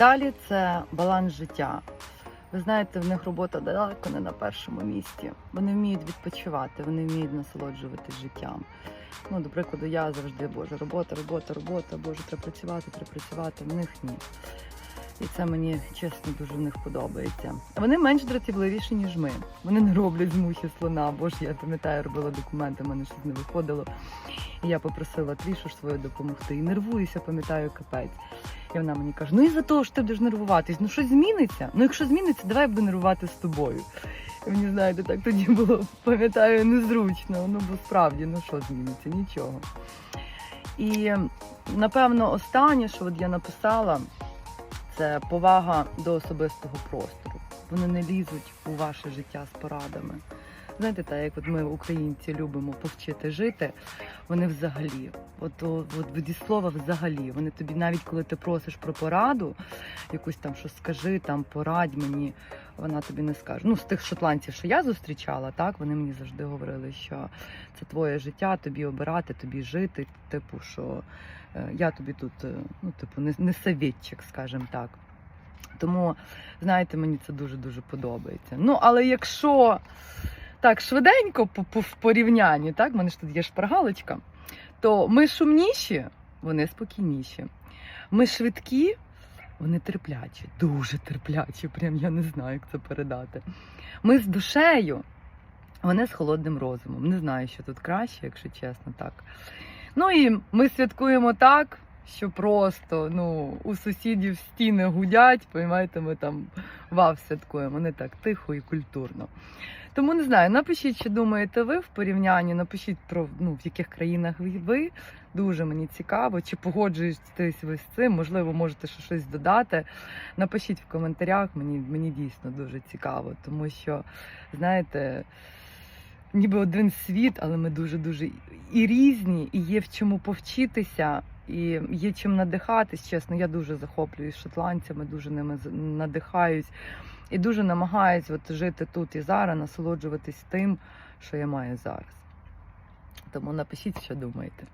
Далі це баланс життя. Ви знаєте, в них робота далеко не на першому місці. Вони вміють відпочивати, вони вміють насолоджуватись життям. Ну, до прикладу, я завжди, Боже, робота, робота, робота, Боже, треба працювати, треба працювати. В них ні. І це мені чесно дуже в них подобається. Вони менш дратівливіші, ніж ми. Вони не роблять з мухи слона. Боже, я пам'ятаю, робила документи, в мене щось не виходило. І я попросила Трішу ж свою допомогти. І нервуюся, пам'ятаю, капець. І вона мені каже: ну і за того що ти будеш нервуватись, ну щось зміниться. Ну якщо зміниться, давай я буду нервувати з тобою. І мені знаєте, так тоді було, пам'ятаю, незручно. Ну бо справді, ну що зміниться? Нічого. І напевно, останнє, що от я написала, це повага до особистого простору. Вони не лізуть у ваше життя з порадами. Знаєте, так як от ми, українці, любимо повчити жити, вони взагалі, от, от, від слова взагалі, вони тобі, навіть коли ти просиш про пораду, якусь там що скажи, там порадь мені, вона тобі не скаже. Ну, з тих шотландців, що я зустрічала, так вони мені завжди говорили, що це твоє життя, тобі обирати, тобі жити. Типу, що я тобі тут, е, ну, типу, не, не совєтчик, скажімо так. Тому, знаєте, мені це дуже-дуже подобається. Ну, але якщо так швиденько в порівнянні, так, в мене ж тут є шпаргалочка, то ми шумніші, вони спокійніші. Ми швидкі, вони терплячі, дуже терплячі. Прям я не знаю, як це передати. Ми з душею, вони з холодним розумом. Не знаю, що тут краще, якщо чесно, так. Ну і ми святкуємо так, що просто ну, у сусідів стіни гудять, поймаєте, ми там вав святкуємо, не так тихо і культурно. Тому не знаю, напишіть, що думаєте ви в порівнянні, напишіть про ну, в яких країнах ви-. Дуже мені цікаво, чи погоджуєтесь ви з цим, можливо, можете щось додати. Напишіть в коментарях, мені, мені дійсно дуже цікаво, тому що, знаєте, ніби один світ, але ми дуже-дуже і різні, і є в чому повчитися, і є чим надихатись. Чесно, я дуже захоплююсь шотландцями, дуже ними надихаюсь і дуже намагаюсь от жити тут і зараз, насолоджуватись тим, що я маю зараз. Тому напишіть, що думаєте.